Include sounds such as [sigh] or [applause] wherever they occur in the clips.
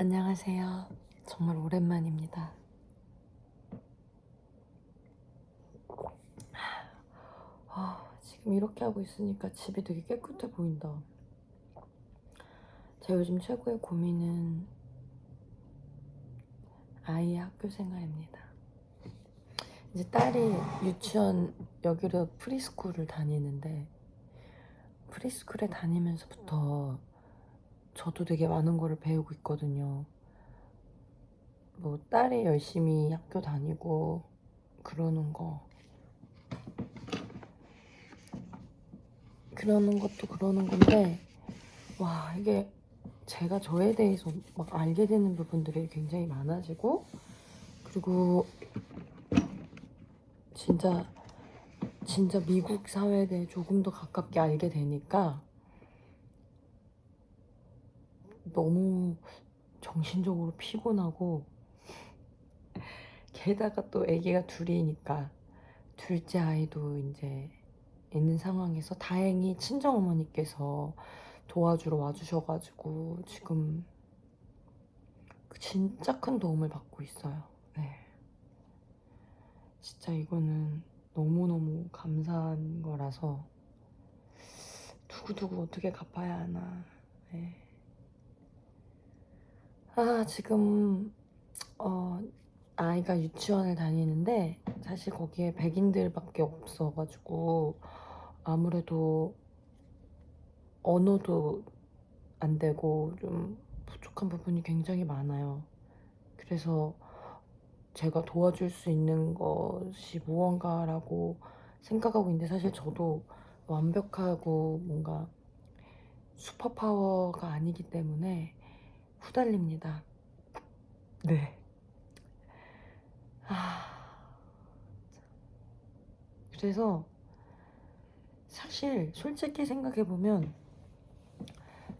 안녕하세요. 정말 오랜만입니다. 아, 지금 이렇게 하고 있으니까 집이 되게 깨끗해 보인다. 제 요즘 최고의 고민은 아이의 학교 생활입니다. 이제 딸이 유치원 여기로 프리스쿨을 다니는데 프리스쿨에 다니면서부터 저도 되게 많은 거를 배우고 있거든요. 뭐 딸이 열심히 학교 다니고 그러는 거 그러는 것도 그러는 건데 와 이게 제가 저에 대해서 막 알게 되는 부분들이 굉장히 많아지고 그리고 진짜 진짜 미국 사회에 대해 조금 더 가깝게 알게 되니까 너무 정신적으로 피곤하고 게다가 또 아기가 둘이니까 둘째 아이도 이제 있는 상황에서 다행히 친정 어머니께서 도와주러 와주셔가지고 지금 진짜 큰 도움을 받고 있어요. 네. 진짜 이거는 너무너무 감사한 거라서 두고두고 어떻게 갚아야 하나. 네. 아, 지금, 어, 아이가 유치원을 다니는데, 사실 거기에 백인들밖에 없어가지고, 아무래도 언어도 안 되고, 좀 부족한 부분이 굉장히 많아요. 그래서 제가 도와줄 수 있는 것이 무언가라고 생각하고 있는데, 사실 저도 완벽하고 뭔가 슈퍼파워가 아니기 때문에, 후달립니다. 네. 아. 그래서 사실 솔직히 생각해 보면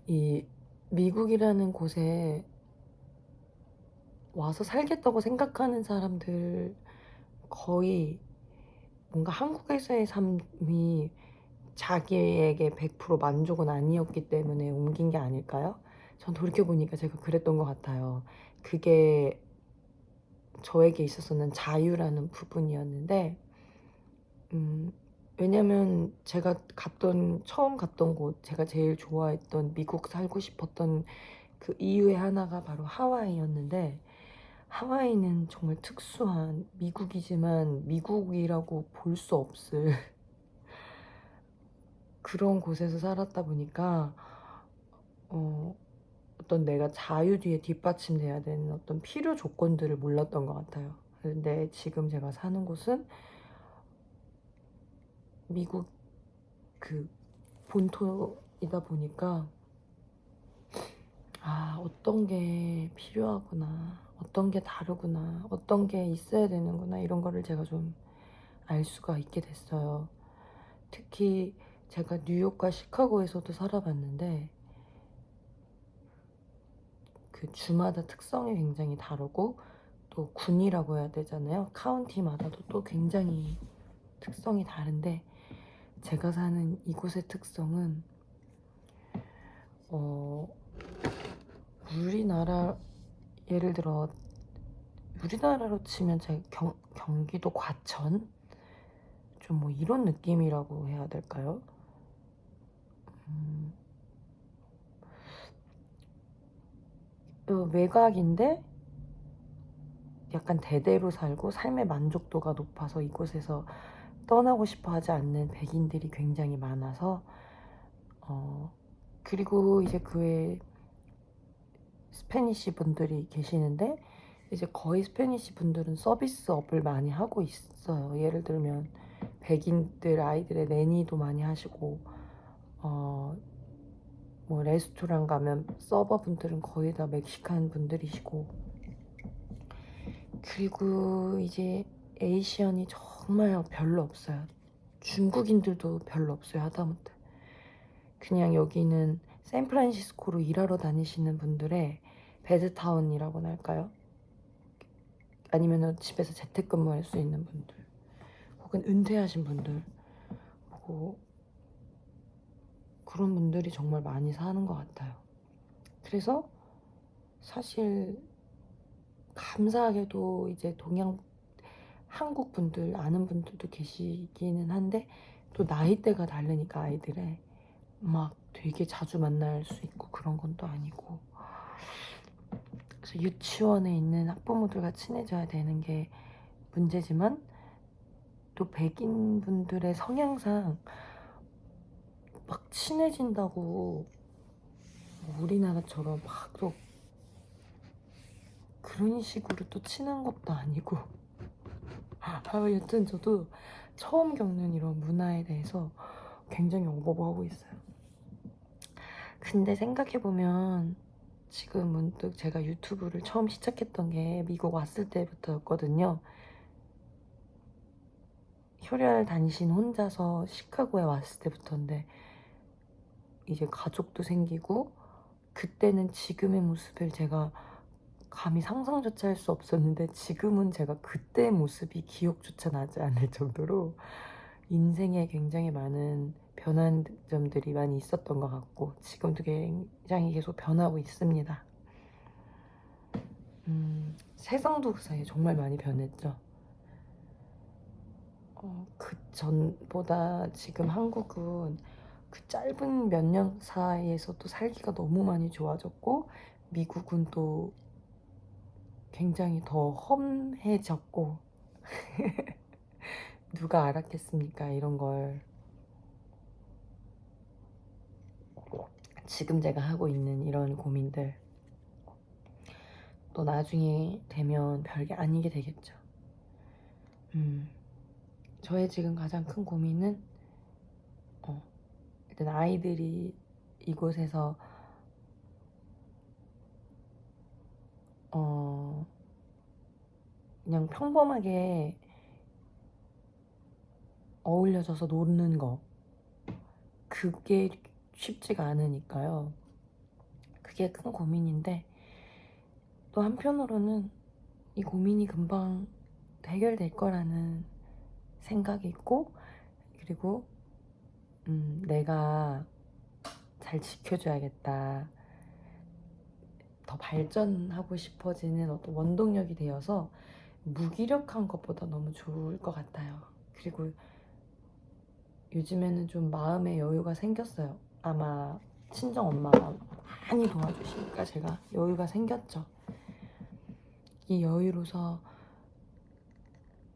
이 미국이라는 곳에 와서 살겠다고 생각하는 사람들 거의 뭔가 한국에서의 삶이 자기에게 100% 만족은 아니었기 때문에 옮긴 게 아닐까요? 전 돌이켜보니까 제가 그랬던 것 같아요. 그게 저에게 있어서는 자유라는 부분이었는데, 음, 왜냐면 제가 갔던, 처음 갔던 곳, 제가 제일 좋아했던 미국 살고 싶었던 그 이유의 하나가 바로 하와이였는데, 하와이는 정말 특수한 미국이지만 미국이라고 볼 수 없을 [laughs] 그런 곳에서 살았다 보니까, 어, 어떤 내가 자유 뒤에 뒷받침돼야 되는 어떤 필요 조건들을 몰랐던 것 같아요. 근데 지금 제가 사는 곳은 미국 그 본토이다 보니까 아, 어떤 게 필요하구나. 어떤 게 다르구나. 어떤 게 있어야 되는구나. 이런 거를 제가 좀 알 수가 있게 됐어요. 특히 제가 뉴욕과 시카고에서도 살아봤는데 그 주마다 특성이 굉장히 다르고 또 군이라고 해야 되잖아요. 카운티마다도 또 굉장히 특성이 다른데 제가 사는 이곳의 특성은 어 우리나라 예를 들어 우리나라로 치면 제 경, 경기도 과천 좀 뭐 이런 느낌이라고 해야 될까요? 음, 외곽인데 약간 대대로 살고 삶의 만족도가 높아서 이곳에서 떠나고 싶어 하지 않는 백인들이 굉장히 많아서 어 그리고 이제 그외 스페니시 분들이 계시는데 이제 거의 스페니시 분들은 서비스 업을 많이 하고 있어요. 예를 들면 백인들 아이들의 내니도 많이 하시고 어 뭐 레스토랑 가면 서버분들은 거의 다 멕시칸 분들이시고 그리고 이제 에이시언이 정말 별로 없어요. 중국인들도 별로 없어요 하다못해 그냥 여기는 샌프란시스코로 일하러 다니시는 분들의 베드타운이라고 할까요? 아니면 집에서 재택근무할 수 있는 분들 혹은 은퇴하신 분들 뭐 그런 분들이 정말 많이 사는 것 같아요. 그래서 사실 감사하게도 이제 동양 한국 분들 아는 분들도 계시기는 한데 또 나이대가 다르니까 아이들의 막 되게 자주 만날 수 있고 그런 건 또 아니고 그래서 유치원에 있는 학부모들과 친해져야 되는 게 문제지만 또 백인 분들의 성향상 막 친해진다고 뭐 우리나라처럼 막 또 그런 식으로 또 친한 것도 아니고 아, 여튼 저도 처음 겪는 이런 문화에 대해서 굉장히 어버버하고 있어요. 근데 생각해보면 지금 문득 제가 유튜브를 처음 시작했던 게 미국 왔을 때부터였거든요. 효련 단신 혼자서 시카고에 왔을 때부터인데 이제 가족도 생기고 그때는 지금의 모습을 제가 감히 상상조차 할 수 없었는데 지금은 제가 그때 모습이 기억조차 나지 않을 정도로 인생에 굉장히 많은 변한 점들이 많이 있었던 것 같고 지금도 굉장히 계속 변하고 있습니다. 음, 세상도 그 사이에 정말 많이 변했죠. 어, 그 전보다 지금 한국은 그 짧은 몇 년 사이에서 또 살기가 너무 많이 좋아졌고 미국은 또 굉장히 더 험해졌고 [laughs] 누가 알았겠습니까 이런 걸. 지금 제가 하고 있는 이런 고민들. 또 나중에 되면 별게 아니게 되겠죠. 음, 저의 지금 가장 큰 고민은 어, 일단 아이들이 이곳에서 어, 그냥 평범하게 어울려져서 노는 거. 그게 쉽지가 않으니까요. 그게 큰 고민인데, 또 한편으로는 이 고민이 금방 해결될 거라는 생각이 있고, 그리고, 음, 내가 잘 지켜줘야겠다. 더 발전하고 싶어지는 어떤 원동력이 되어서 무기력한 것보다 너무 좋을 것 같아요. 그리고 요즘에는 좀 마음의 여유가 생겼어요. 아마 친정 엄마가 많이 도와주시니까 제가 여유가 생겼죠. 이 여유로서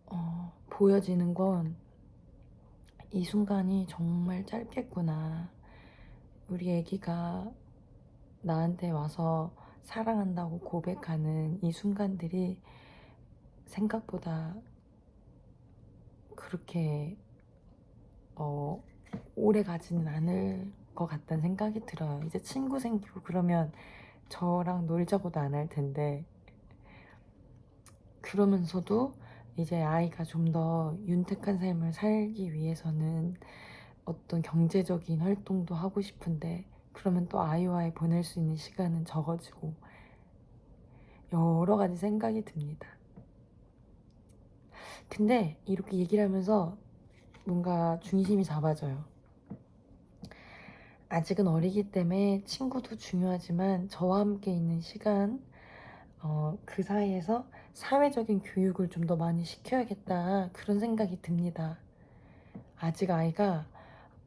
어, 보여지는 건 이 순간이 정말 짧겠구나. 우리 아기가 나한테 와서 사랑한다고 고백하는 이 순간들이 생각보다 그렇게 어, 오래 가지는 않을 것 같다는 생각이 들어요. 이제 친구 생기고 그러면 저랑 놀자고도 안 할 텐데 그러면서도 이제 아이가 좀 더 윤택한 삶을 살기 위해서는 어떤 경제적인 활동도 하고 싶은데 그러면 또 아이와의 보낼 수 있는 시간은 적어지고 여러 가지 생각이 듭니다. 근데 이렇게 얘기를 하면서 뭔가 중심이 잡아져요. 아직은 어리기 때문에 친구도 중요하지만 저와 함께 있는 시간, 어, 그 사이에서 사회적인 교육을 좀 더 많이 시켜야겠다. 그런 생각이 듭니다. 아직 아이가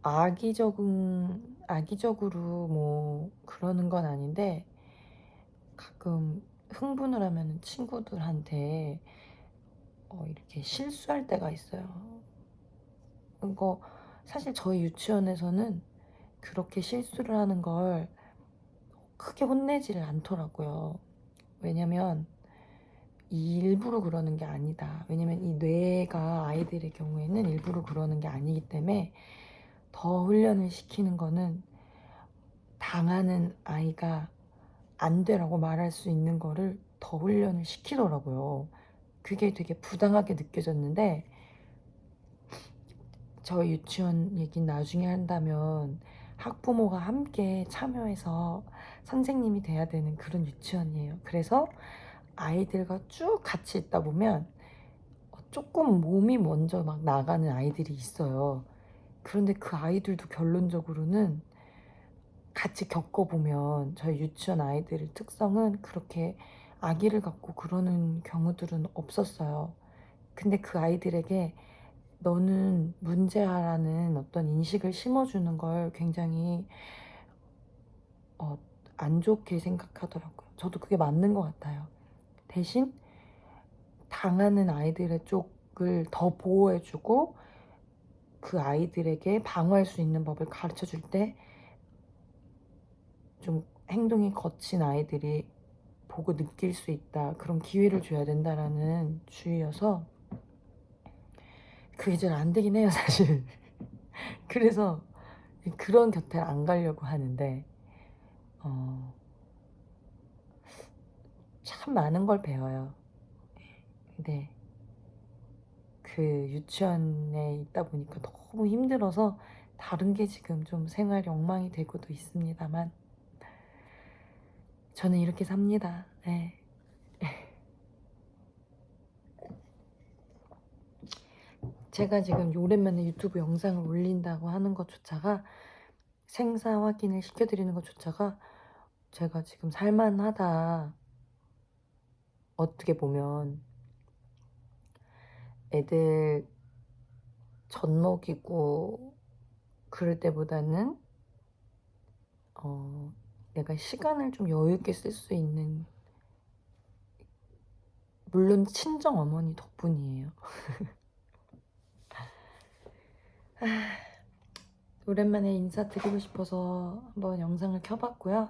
악의적은, 악의적으로 뭐 그러는 건 아닌데 가끔 흥분을 하면 친구들한테 어, 이렇게 실수할 때가 있어요. 그거 사실 저희 유치원에서는 그렇게 실수를 하는 걸 크게 혼내지를 않더라고요. 왜냐면 일부러 그러는 게 아니다. 왜냐면 이 뇌가 아이들의 경우에는 일부러 그러는 게 아니기 때문에 더 훈련을 시키는 거는 당하는 아이가 안 되라고 말할 수 있는 거를 더 훈련을 시키더라고요. 그게 되게 부당하게 느껴졌는데 저희 유치원 얘기 나중에 한다면 학부모가 함께 참여해서 선생님이 돼야 되는 그런 유치원이에요. 그래서 아이들과 쭉 같이 있다 보면 조금 몸이 먼저 막 나가는 아이들이 있어요. 그런데 그 아이들도 결론적으로는 같이 겪어보면 저희 유치원 아이들 특성은 그렇게 아기를 갖고 그러는 경우들은 없었어요. 근데 그 아이들에게 너는 문제아라는 어떤 인식을 심어주는 걸 굉장히 어, 안 좋게 생각하더라고요. 저도 그게 맞는 것 같아요. 대신 당하는 아이들의 쪽을 더 보호해주고 그 아이들에게 방어할 수 있는 법을 가르쳐 줄 때 좀 행동이 거친 아이들이 보고 느낄 수 있다. 그런 기회를 줘야 된다라는 주의여서 그게 잘 안 되긴 해요, 사실. [laughs] 그래서 그런 곁에 안 가려고 하는데 어, 참 많은 걸 배워요. 근데 그 유치원에 있다 보니까 너무 힘들어서 다른 게 지금 좀 생활이 엉망이 되고도 있습니다만 저는 이렇게 삽니다. 네. [laughs] 제가 지금 오랜만에 유튜브 영상을 올린다고 하는 것조차가 생사 확인을 시켜드리는 것조차가 제가 지금 살만하다. 어떻게 보면 애들 젖 먹이고 그럴 때보다는 어, 내가 시간을 좀 여유 있게 쓸 수 있는 물론 친정 어머니 덕분이에요. [laughs] 아, 오랜만에 인사드리고 싶어서 한번 영상을 켜봤고요.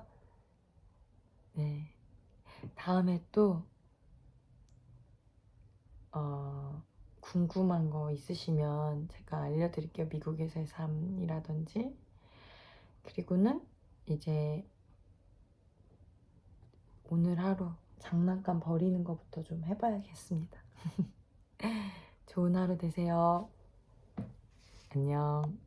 네. 다음에 또, 어, 궁금한 거 있으시면 제가 알려드릴게요. 미국에서의 삶이라든지. 그리고는 이제 오늘 하루 장난감 버리는 것부터 좀 해봐야겠습니다. [laughs] 좋은 하루 되세요. 안녕.